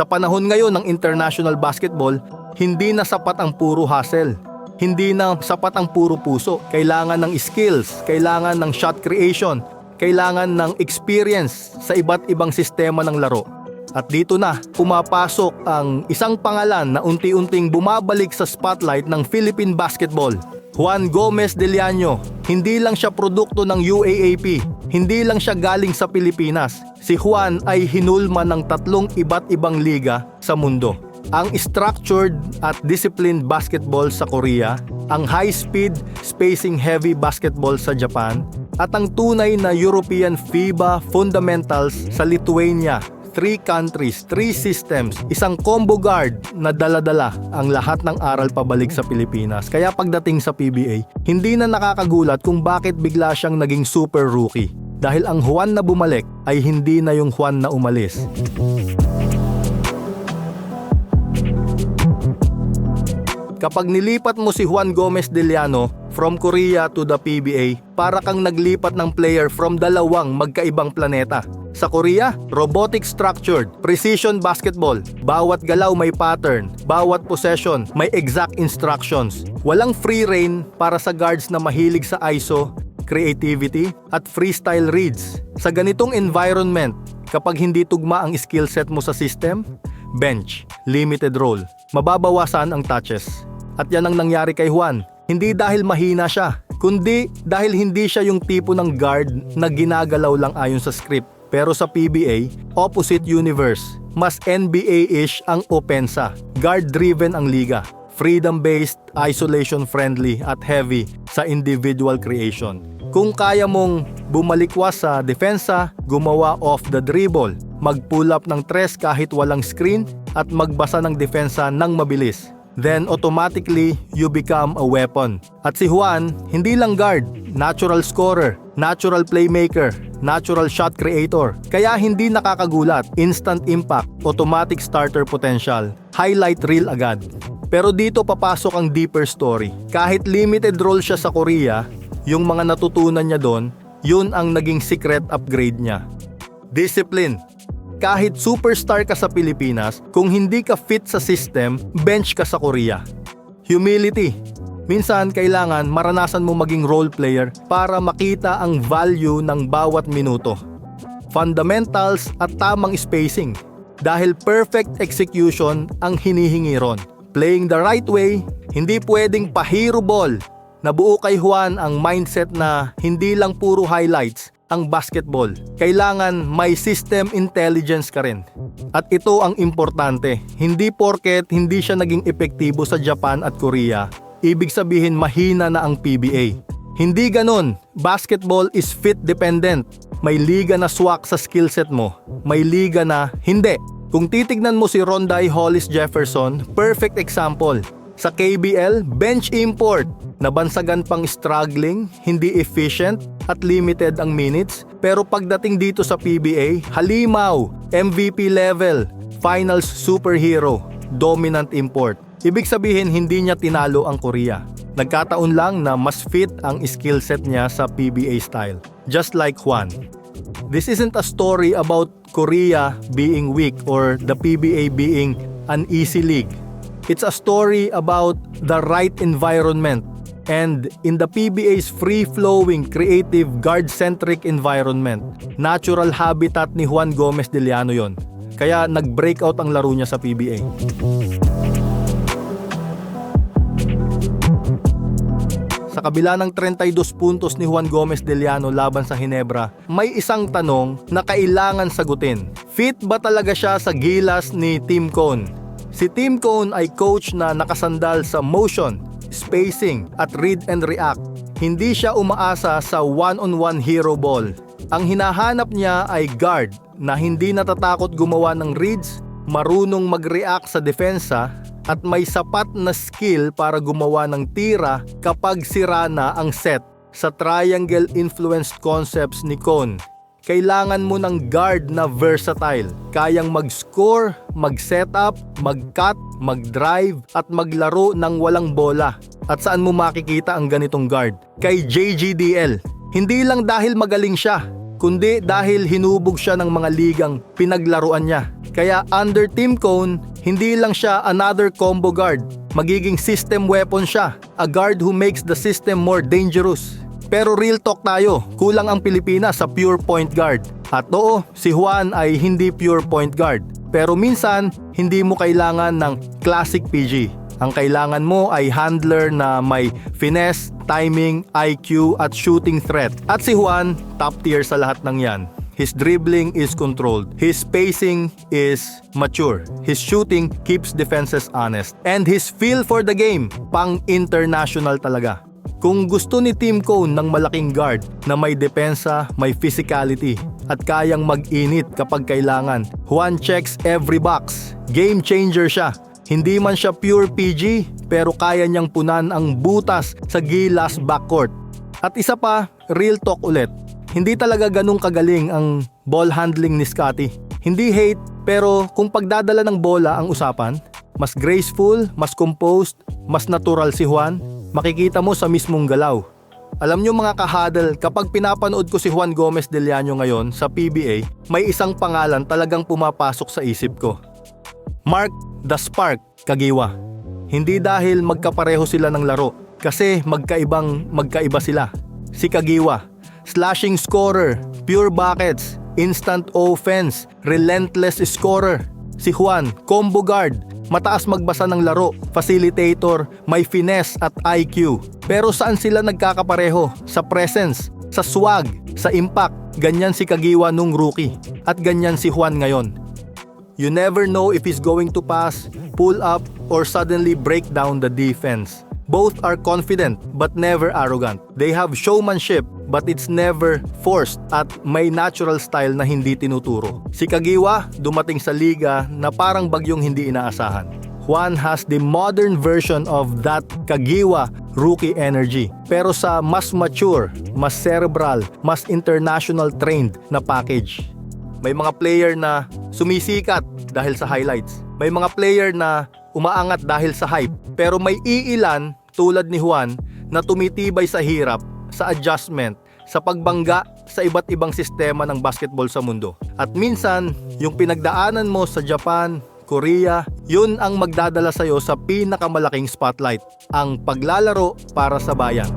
Sa panahon ngayon ng international basketball, hindi na sapat ang puro hustle. Hindi na sapat ang puro puso. Kailangan ng skills, kailangan ng shot creation, kailangan ng experience sa iba't ibang sistema ng laro. At dito na, pumapasok ang isang pangalan na unti-unting bumabalik sa spotlight ng Philippine basketball. Juan Gomez de Llano. Hindi lang siya produkto ng UAAP. Hindi lang siya galing sa Pilipinas. Si Juan ay hinulma ng tatlong iba't ibang liga sa mundo. Ang structured at disciplined basketball sa Korea, ang high-speed, spacing-heavy basketball sa Japan, at ang tunay na European FIBA fundamentals sa Lithuania three countries, three systems, isang combo guard na dala-dala ang lahat ng aral pabalik sa Pilipinas. Kaya pagdating sa PBA, hindi na nakakagulat kung bakit bigla siyang naging super rookie. Dahil ang Juan na bumalik ay hindi na yung Juan na umalis. Kapag nilipat mo si Juan Gomez de Llano from Korea to the PBA, para kang naglipat ng player from dalawang magkaibang planeta. Sa Korea, robotic structured, precision basketball. Bawat galaw may pattern, bawat possession may exact instructions. Walang free reign para sa guards na mahilig sa ISO, creativity, at freestyle reads. Sa ganitong environment, kapag hindi tugma ang skill set mo sa system, bench, limited role, mababawasan ang touches. At yan ang nangyari kay Juan. Hindi dahil mahina siya, kundi dahil hindi siya yung tipo ng guard na ginagalaw lang ayon sa script. Pero sa PBA, opposite universe. Mas NBA-ish ang opensa. Guard-driven ang liga. Freedom-based, isolation-friendly at heavy sa individual creation. Kung kaya mong bumalikwas sa depensa, gumawa off the dribble, mag-pull up ng tres kahit walang screen, at magbasa ng depensa ng mabilis, then automatically you become a weapon. At si Juan, hindi lang guard, natural scorer, natural playmaker, natural shot creator. Kaya hindi nakakagulat, instant impact, automatic starter potential, highlight reel agad. Pero dito papasok ang deeper story. Kahit limited role siya sa Korea, yung mga natutunan niya doon, yun ang naging secret upgrade niya. Discipline. Kahit superstar ka sa Pilipinas, kung hindi ka fit sa system, bench ka sa Korea. Humility. Minsan kailangan maranasan mo maging role player para makita ang value ng bawat minuto. Fundamentals at tamang spacing. Dahil perfect execution ang hinihingi ron. Playing the right way, hindi pwedeng pahero ball. Nabuo kay Juan ang mindset na hindi lang puro highlights ang basketball. Kailangan may system intelligence ka rin. At ito ang importante. Hindi porket hindi siya naging epektibo sa Japan at Korea, ibig sabihin mahina na ang PBA. Hindi ganon. Basketball is fit dependent. May liga na swak sa skill set mo. May liga na hindi. Kung titignan mo si Ronday Hollis Jefferson, perfect example. Sa KBL, bench import. Nabansagan pang struggling, hindi efficient, at limited ang minutes. Pero pagdating dito sa PBA, halimaw, MVP level, finals superhero, dominant import. Ibig sabihin hindi niya tinalo ang Korea. Nagkataon lang na mas fit ang skill set niya sa PBA style. Just like Juan. This isn't a story about Korea being weak or the PBA being an easy league. It's a story about the right environment and in the PBA's free-flowing, creative, guard-centric environment, natural habitat ni Juan Gomez de Llano yon. Kaya nag-breakout ang laro niya sa PBA. Sa kabila ng 32 puntos ni Juan Gomez de Llano laban sa Hinebra, may isang tanong na kailangan sagutin. Fit ba talaga siya sa gilas ni Tim Cone? Si Tim Cone ay coach na nakasandal sa motion, spacing at read and react. Hindi siya umaasa sa one-on-one hero ball. Ang hinahanap niya ay guard na hindi natatakot gumawa ng reads, marunong mag-react sa depensa at may sapat na skill para gumawa ng tira kapag sira na ang set sa triangle influenced concepts ni Cone. Kailangan mo ng guard na versatile, kayang mag-score, mag-setup, mag-cut, mag-drive at maglaro ng walang bola. At saan mo makikita ang ganitong guard? Kay JGDL. Hindi lang dahil magaling siya, kundi dahil hinubog siya ng mga ligang pinaglaruan niya. Kaya under Team Cone, hindi lang siya another combo guard. Magiging system weapon siya, a guard who makes the system more dangerous. Pero real talk tayo, kulang ang Pilipinas sa pure point guard. At oo, si Juan ay hindi pure point guard. Pero minsan, hindi mo kailangan ng classic PG. Ang kailangan mo ay handler na may finesse, timing, IQ at shooting threat. At si Juan, top tier sa lahat ng yan. His dribbling is controlled. His spacing is mature. His shooting keeps defenses honest. And his feel for the game, pang international talaga. Kung gusto ni Team Cone ng malaking guard na may depensa, may physicality, at kayang mag-init kapag kailangan, Juan checks every box. Game changer siya. Hindi man siya pure PG, pero kaya niyang punan ang butas sa gilas backcourt. At isa pa, real talk ulit. Hindi talaga ganun kagaling ang ball handling ni Scotty. Hindi hate, pero kung pagdadala ng bola ang usapan, mas graceful, mas composed, mas natural si Juan, makikita mo sa mismong galaw. Alam nyo mga kahadal, kapag pinapanood ko si Juan Gomez Del Llano ngayon sa PBA, may isang pangalan talagang pumapasok sa isip ko. Mark the Spark Kagiwa. Hindi dahil magkapareho sila ng laro, kasi magkaibang magkaiba sila. Si Kagiwa, slashing scorer, pure buckets, instant offense, relentless scorer. Si Juan, combo guard, mataas magbasa ng laro, facilitator, may finesse at IQ. Pero saan sila nagkakapareho? Sa presence, sa swag, sa impact. Ganyan si Kagiwa nung rookie. At ganyan si Juan ngayon. You never know if he's going to pass, pull up, or suddenly break down the defense. Both are confident but never arrogant. They have showmanship but it's never forced at may natural style na hindi tinuturo. Si Kagiwa dumating sa liga na parang bagyong hindi inaasahan. Juan has the modern version of that Kagiwa rookie energy pero sa mas mature, mas cerebral, mas international trained na package. May mga player na sumisikat dahil sa highlights. May mga player na umaangat dahil sa hype. Pero may iilan tulad ni Juan na tumitibay sa hirap, sa adjustment, sa pagbangga sa iba't ibang sistema ng basketball sa mundo. At minsan, yung pinagdaanan mo sa Japan, Korea, yun ang magdadala sa'yo sa pinakamalaking spotlight, ang paglalaro para sa bayan.